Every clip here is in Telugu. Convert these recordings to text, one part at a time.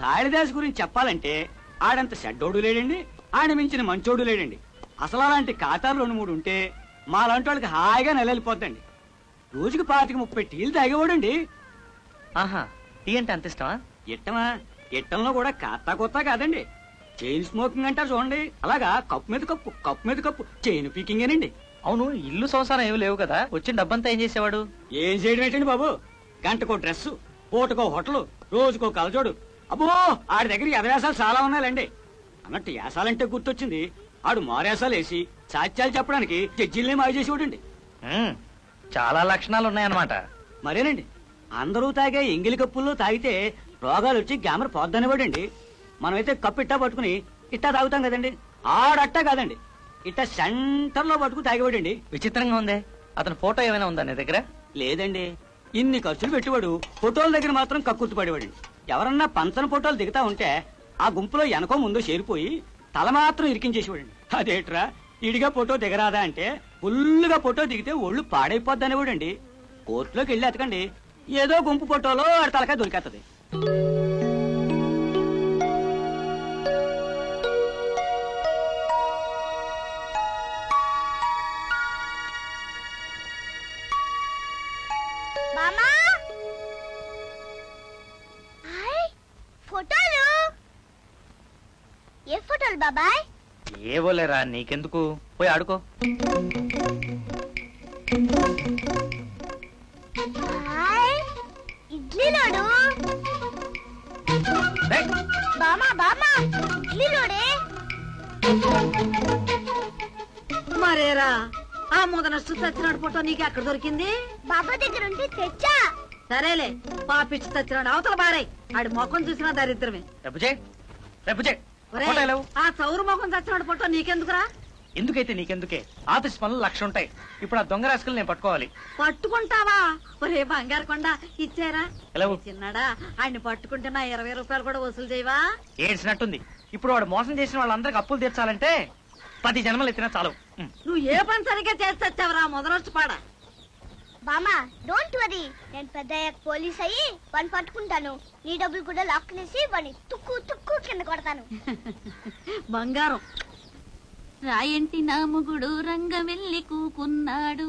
కాళిదాస్ గురించి చెప్పాలంటే ఆడంత షడ్డోడు లేడండి ఆయన మించిన మంచోడు లేడండి. అసలు అలాంటి కాటాలు రెండు మూడు ఉంటే మా లాంటి వాళ్ళకి హాయిగా నెలలిపోద్దండి రోజుకి పాతిక ముప్పై టీలు తాగేవాడండి. ఆహా టీ అంటే అంత ఇష్టమా? ఇట్టమా ఇట్టంలో కూడా కాస్తా కొత్త కాదండి. చైన్ స్మోకింగ్ అంటారు చూడండి. అలాగా కప్పు మీద కప్పు కప్పు మీద కప్పు. చైన్ పీకింగేనండి. అవును ఇల్లు సంసారం ఏమి లేవు కదా. వచ్చిన డబ్బంతా ఏం చేసేవాడు? ఏం చేయడం ఏంటండి బాబు? గంటకో డ్రెస్ పూటకో హోటల్ రోజుకో కలజోడు. అబ్బో ఆడి దగ్గర ఎదవేసాలు చాలా ఉన్నాయండి అన్నట్టు యాసాలంటే గుర్తొచ్చింది. ఆడు మారేసాలు వేసి సాత్యాలు చెప్పడానికి జడ్జిల్ని మాయ చేసేవాడండి ఉమ్, చాలా లక్షణాలు ఉన్నాయన్నమాట మరేనండి అందరూ తాగే ఎంగిలి కప్పుల్లో తాగితే రోగాలు వచ్చి గ్యామర్ పోద్దనివాడండి మనమైతే కప్పు ఇట్టా పట్టుకుని ఇట్టా తాగుతాం కదండి. ఆడట్టా కాదండి ఇట్టా సెంటర్లో పట్టుకుని తాగేవాడండి. విచిత్రంగా ఉందే. అతని ఫోటో ఏమైనా ఉందా నీ దగ్గర? లేదండి ఇన్ని ఖర్చులు పెట్టేవాడు ఫోటోల దగ్గర మాత్రం కక్కుర్తి పడేవాడు ఎవరన్నా పంచన ఫోటోలు దిగుతా ఉంటే ఆ గుంపులో వెనకో ముందో చేరిపోయి తల మాత్రం ఇరికించేసేవాడండి అదేట్రా? ఇడిగా ఫోటో దిగరాదా అంటే ఫుల్గా ఫోటో దిగితే ఒళ్ళు పాడైపోద్ది అనేవాడండి. కోర్టులోకి వెళ్ళి ఎతకండి ఏదో గుంపు ఫోటోలో ఆడి తలకాయ దొరికేస్తుంది మామా! బాబాయ్? ఏవోలేరా నీకెందుకు? పోయి ఆడుకో. హాయ్ ఇడ్లీలోడు రేయ్, బామా బామా ఇడ్లీలోడే మరేరా ఆ ముదనస్తు చచ్చినాడు ఫోటో నీకు ఎక్కడ దొరికింది? బాబా దగ్గర ఉంటే తెచ్చా. సరేలే పాపిచ్చి చచ్చినాడు అవతల బారాయ్ ఆడి ముఖం చూసినా దరిద్రమే. రేపు చేయి రేపు చేయి. ఒరేయ్, ఫోటో లేవు. ఆ చౌరు ముఖం చచ్చినాడు ఫోటో నీకెందుకురా? ఎందుకైతే నీకెందుకే? ఆఫీస్ పనులు లక్ష ఉంటాయి. ఇప్పుడు ఆ దొంగ రాసుకులు నేను పట్టుకోవాలి. పట్టుకుంటావా? ఒరే బంగారు కొండ ఇచ్చారా? ఎలా? ఏ చిన్నాడా ఆయన్ని పట్టుకుంటే నా ఇరవై రూపాయలు కూడా వసూలు చేయవా? ఏడ్చినట్టుంది. ఇప్పుడు వాడు మోసం చేసిన వాళ్ళందరికి అప్పులు తీర్చాలంటే పది జన్మలు ఎత్తినా చాలు ఉమ్. నువ్వు ఏ పని సరిగ్గా చేసి తెచ్చావరా? మొదలొచ్చు పాడ. బామా డోంట్ వరీ నేను పెద్ద పోలీస్ అయ్యి వాడిని పట్టుకుంటాను. నీ డబ్బులు కూడా లాక్కునేసి వాడిని తుక్కు తుక్కు కింద కొడతాను. బంగారం. రాయంటి నా మొగుడు రంగవెల్లి కూకున్నాడు.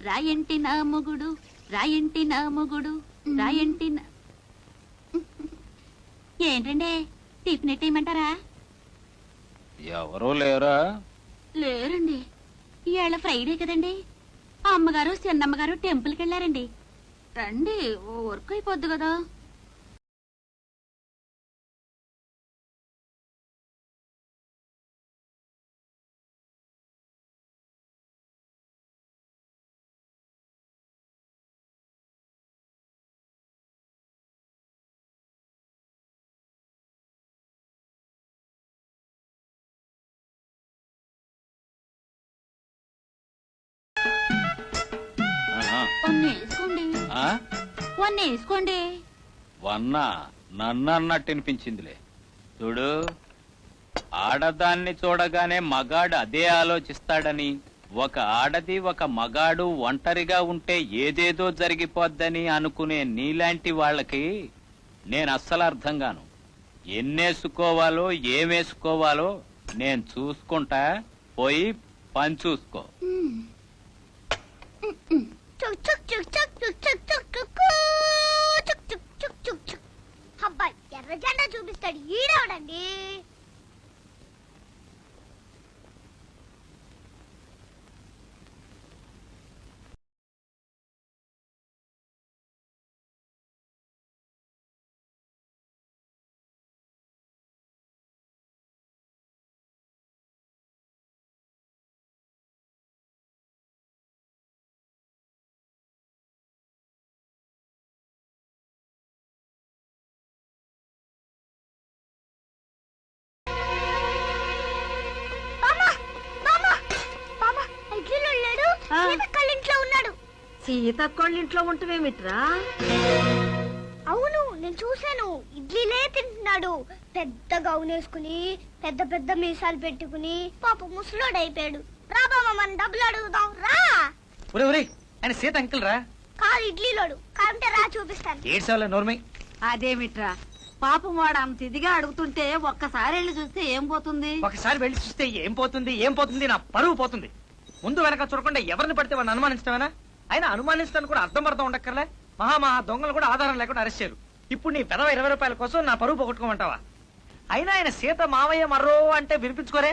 రాయంటి నా మొగుడు రాయంటి నా మొగుడు రాయంటి నా ఏంటండి? టిఫిన్ ఎట్టేయమంటారా? ఎవరూ లేరా? లేరండి. ఇవాళ ఫ్రైడే కదండి. అమ్మగారు చిన్నమ్మగారు టెంపుల్కి వెళ్ళారండి. రండి వర్క్ అయిపోద్ది కదా. వేసుకోండి? వన్ వన్నా చూడు ఆడదాన్ని చూడగానే మగాడు అదే ఆలోచిస్తాడని ఒక ఆడది ఒక మగాడు ఒంటరిగా ఉంటే ఏదేదో జరిగిపోద్దని అనుకునే నీలాంటి వాళ్ళకి నేను అస్సలు అర్థం గాను ఎన్నేసుకోవాలో ఏమేసుకోవాలో నేను చూసుకుంటా పోయి పని చూసుకో. అబ్బాయి ఎర్ర జెండా చూపిస్తాడు ఈడవడండి సీతక్కోళ్ళ ఇంట్లో ఉంటమేమిట్రా అవును నేను చూశాను. ఇడ్లీలే తింటున్నాడు. పెద్ద గౌన్ వేసుకుని పెద్ద పెద్ద మీసాలు పెట్టుకుని పాప ముసలోడు అయిపోయాడు రా బామ్మ మనం డబ్బులు అడుగుదాం. రా! ఒరే ఒరే ఆయన సీత అంకిల్ రా. కాదు ఇడ్లీలోడు. కాంటే రా చూపిస్తాను. నోర్మై. అదేమిట్రా? పాపం వాడు అంత ఇదిగా అడుగుతుంటే ఒక్కసారి వెళ్ళి చూస్తే ఏం పోతుంది? ఒకసారి వెళ్ళి చూస్తే ఏం పోతుంది? ఏం పోతుంది? నా పరువు పోతుంది. ముందు వెనక చూడకుండా ఎవరిని పడితే వాడిని అనుమానిస్తామేనా అయినా అనుమానిస్తాను కూడా అర్థం అర్థం ఉండక్కర్లే. మహా మహా దొంగలు కూడా ఆధారం లేకుండా అరెస్ట్ చేయరు. ఇప్పుడు నీ పెదవ ఇరవై రూపాయల కోసం నా పరువు పోగొట్టుకోమంటావా? అయినా ఆయన సీత మావయ్య మర్రో అంటే వినిపించుకోరే.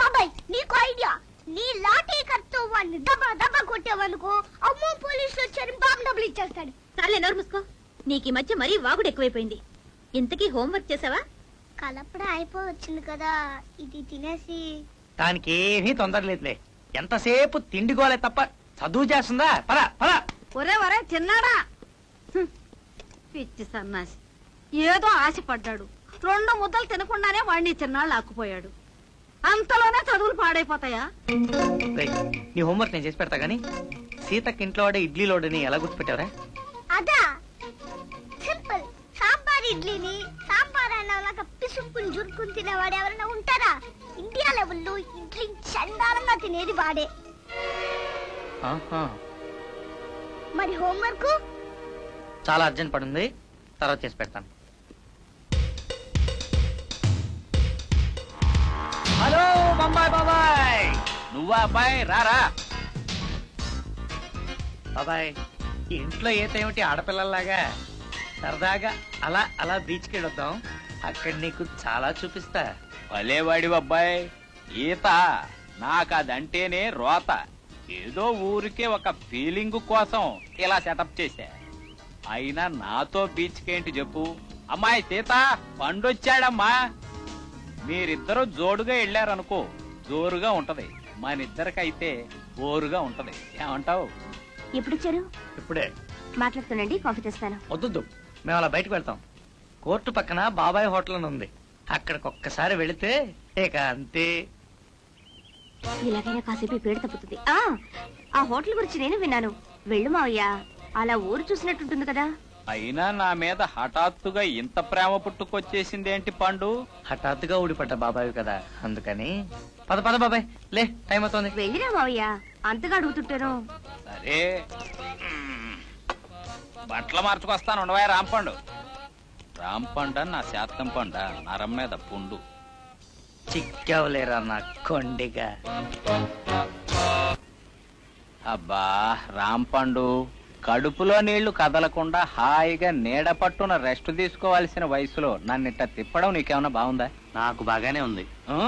బాబాయ్ నీకు ఐడియా? నీ లాఠీ కత్తో వాడిని దబా దబా కొట్టావనుకో అమ్మో పోలీసులు వచ్చారు బాబు డబ్బులు ఇచ్చేస్తాడు. చాలే నోరు మూసుకో. నీకు ఈ మధ్య మరీ వాగుడు ఎక్కువైపోయింది. ఇంతకీ హోంవర్క్ చేసావా? కలపడ అయిపోవచ్చింది కదా ఇది తినేసి. దానికి ఏమీ తొందర లేదులే ఎంతసేపు తిండిగోలే తప్ప చదువు చేస్తుందా? పద పద. ఒరే ఒరే చిన్నాడా? హ్మ్. పిచ్చి సన్నాసి. ఏదో ఆశపడ్డాడు. రెండు ముద్దలు తినకుండానే వాడిని చిన్నాళ్ళు ఆకుపోయాడు అంతలోనే చదువులు పాడైపోతాయా? రేయ్, నీ హోంవర్క్ నేను చేసి పెడతా గానీ సీతకి ఇంట్లో వాడే ఇడ్లీలోడని ఎలా గుర్తుపెట్టావరా? అదా. సింపుల్. సాంబార్ ఇడ్లీని సాంబార్ అన్నలాగా పిసుక్కుని జురుకుని తినేవాడు ఎవరైనా ఉంటారా? ఇండియా లెవెల్లో ఇడ్లీ చండాలంగా తినేది వాడే. మరి హోంవర్క్? చాలా అర్జెంట్ పడింది. తర్వాత చేసి పెడతాను. హలో బొంబాయి బాబాయ్ నువ్వా అబ్బాయి? రారా బాబాయ్ ఇంట్లో ఈత ఏమిటి ఆడపిల్లల్లాగా? సరదాగా అలా అలా బీచ్కి వెళ్ళొద్దాం అక్కడ నీకు చాలా చూపిస్తా. భలేవాడి అబ్బాయి ఈత నాకు అదంటేనే రోత. ఏదో ఊరికే ఒక ఫీలింగ్ కోసం ఇలా సెటప్ చేశా. అయినా నాతో బీచ్కేంటి చెప్పు? అమ్మాయి సీత పండొచ్చాడమ్మా. మీరిద్దరూ జోడుగా వెళ్ళారనుకో జోరుగా ఉంటది. మనిద్దరికైతే ఓరుగా ఉంటది. ఏమంటావు? ఎప్పుడొచ్చారు ఇప్పుడే. మాట్లాడుతుండండి కాఫీ తెస్తాను. వద్దు మేము అలా బయటకు వెళ్తాం. కోర్టు పక్కన బాబాయ్ హోటల్ అని ఉంది. అక్కడికి ఒక్కసారి వెళితే ఇక అంతే. ఇలాగైనా కాసేపు ఈ పీడ తప్పుతుంది. ఆ ఆ హోటల్ గురించి నేను విన్నాను. వెళ్ళు మావయ్య అలా ఊరు చూసినట్టుంటుంది కదా. అయినా నా మీద హఠాత్తుగా ఇంత ప్రేమ పుట్టుకొచ్చేసింది ఏంటి పండు? హఠాత్తుగా ఊడిపడ్డ బాబాయ్ కదా అందుకని. పద పద బాబాయ్ లే టైం అవుతుంది. వెళ్ళిరా మావయ్య అంతగా అడుగుతుంటాను. సరే. మ్మ్. బట్టలు మార్చుకొస్తాను ఉండవా రాంపండు. రాంపండ నా శాతం పండ నరం మీద పుండు. చిక్కవలేరా నా కొండిగా. అబ్బా రాంపండు కడుపులో నీళ్ళు కదలకుండా హాయిగా నీడ పట్టున రెస్ట్ తీసుకోవాల్సిన వయసులో నన్నిట్ట తిప్పడం నీకేమన్నా బాగుందా? నాకు బాగానే ఉంది. ఊ,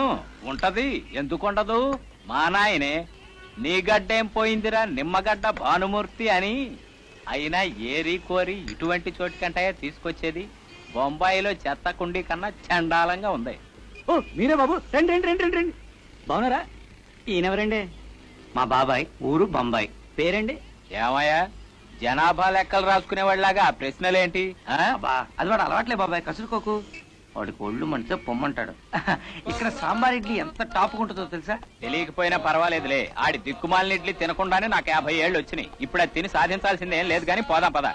ఉంటది. ఎందుకుండదు? మా నాయనే నీ గడ్డేం పోయిందిరా నిమ్మగడ్డ భానుమూర్తి అని. అయినా ఏరి కోరి ఇటువంటి చోటికంటే తీసుకొచ్చేది బొంబాయిలో చెత్త కుండీ కన్నా చండాలంగా ఉంది. ఓ మీరే బాబు. రండి రండి రండి రండి రండి. బాగున్నారా? ఈయనెవరండి? మా బాబాయ్ ఊరు బొంబాయి. పేరండి? ఏమయ్యా? జనాభా లెక్కలు రాసుకునేవాళ్ళలాగా ఆ ప్రశ్నలేంటి? ఆ? అబ్బా అది వాడు అలవాట్లే బాబాయ్ కసురుకోకు వాడికి ఒళ్ళు మంటే పొమ్మంటాడు. ఇక్కడ సాంబార్ ఇడ్లీ ఎంత టాప్ ఉంటుందో తెలుసా? తెలియకపోయినా పర్వాలేదులే. ఆడి దిక్కుమాలిన ఇడ్లీ తినకుండానే నాకు యాభై ఏళ్ళు వచ్చినాయి. ఇప్పుడు అది తిని సాధించాల్సింది ఏం లేదు కానీ పోదాం పద.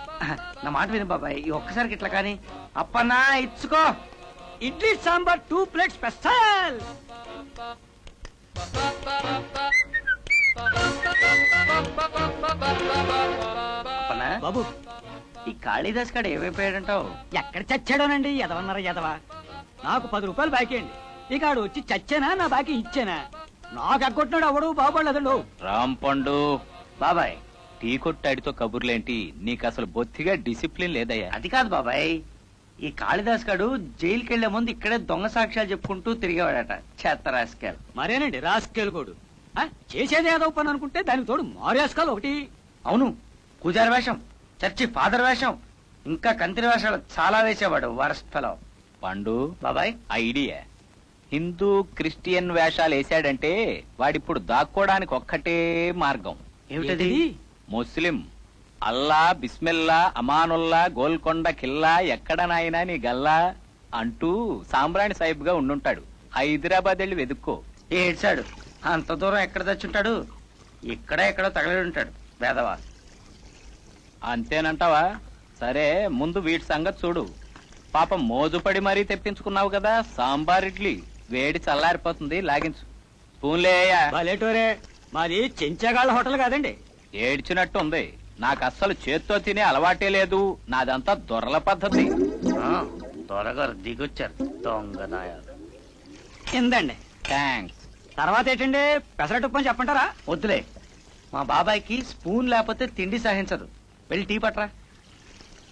నా మాట విను బాబాయ్ ఈ ఒక్కసారికి ఇట్లా కానీ. అప్పన్నా ఇచ్చుకో. Idli sambar two plate special. బాబు. ఈ కాళీదాస్ కాడ ఏమైపోయాడంటావు? ఎక్కడ చచ్చాడోనండి? ఎదవన్నారా ఎదవ. నాకు పది రూపాయలు బాకీ అండి. ఇక ఆడు వచ్చి చచ్చానా? నా బాకీ ఇచ్చానా? నాకు ఎగ్గొట్టినాడు అవడు బాగుపడలేదండు రాంపండు బాబాయ్ టీ కొట్టాడితో కబుర్లేంటి? నీకు అసలు బొత్తిగా డిసిప్లిన్ లేదయ్యా. అది కాదు బాబాయ్. ఈ కాళిదాస్ గాడు జైలుకి వెళ్ళే ముందు ఇక్కడే దొంగ సాక్ష్యాలు చెప్పుకుంటూ తిరిగేవాడట చెత్త రాసుకెళ్ళి మరేనండి రాసుకెళ్ళకోడు చేసేది ఏదో పని అనుకుంటే దానికి తోడు మారేసుకోవాలి ఒకటి. అవును పూజారి వేషం చర్చి ఫాదర్ వేషం ఇంకా కంతిరి వేషాలు చాలా వేసేవాడు వరస్ట్ ఫెలో పండు బాబాయ్. ఐడియా. హిందూ క్రిస్టియన్ వేషాలు వేసాడంటే వాడిప్పుడు దాక్కోడానికి ఒక్కటే మార్గం. ఏమిటది? ముస్లిం. అల్లా బిస్మిల్లా అమానుల్లా గోల్కొండ కిల్లా ఎక్కడ నాయనా నీ గల్లా అంటూ సాంబ్రాణి సాహిబ్గా ఉండుంటాడు. హైదరాబాద్ వెళ్ళి వెతుక్కో. ఏడ్చాడు. అంత దూరం ఎక్కడ తెచ్చుంటాడు? ఇక్కడ ఎక్కడో తగలడి ఉంటాడు. వేదవా అంతేనంటావా? సరే ముందు వీటి సంగతి చూడు. పాపం మోజుపడి మరీ తెప్పించుకున్నావు కదా సాంబార్ ఇడ్లీ. వేడి చల్లారిపోతుంది లాగించు. భలేటోరే మాది చెంచగాళ్ళ హోటల్ కాదండి. ఏడ్చినట్టు ఉంది నాకు అస్సలు చేత్తో తినే అలవాటే లేదు. నాదంతా దొరల పద్ధతి. ఆ, దొరగారు దిగొచ్చారు దొంగదాయాలు ఇందండి థ్యాంక్స్ తర్వాత ఏంటండి? పెసరట్టు అని చెప్పంటారా వద్దులే. మా బాబాయ్కి స్పూన్ లేకపోతే తిండి సహించదు. వెళ్ళి టీ పట్రా.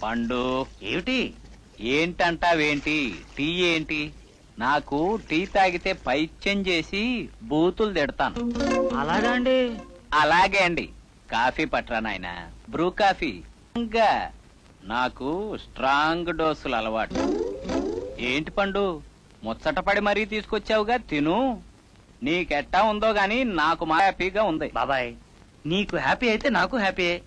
పండు. ఏమిటి? ఏంటంటావేంటి? టీ ఏంటి? నాకు టీ తాగితే పైత్యం చేసి బూతులు తిడతాను. అలాగా అండి? అలాగే అండి. కాఫీ పట్రా నాయన. Bru coffee. ఇంకా నాకు స్ట్రాంగ్ డోసులు అలవాటు. ఏంటి పండు? ముచ్చటపడి మరీ తీసుకొచ్చావుగా? తిను. నీకెట్టా ఉందో గాని నాకు మా హ్యాపీగా ఉంది. బాబాయ్ నీకు హ్యాపీ అయితే నాకు హ్యాపీ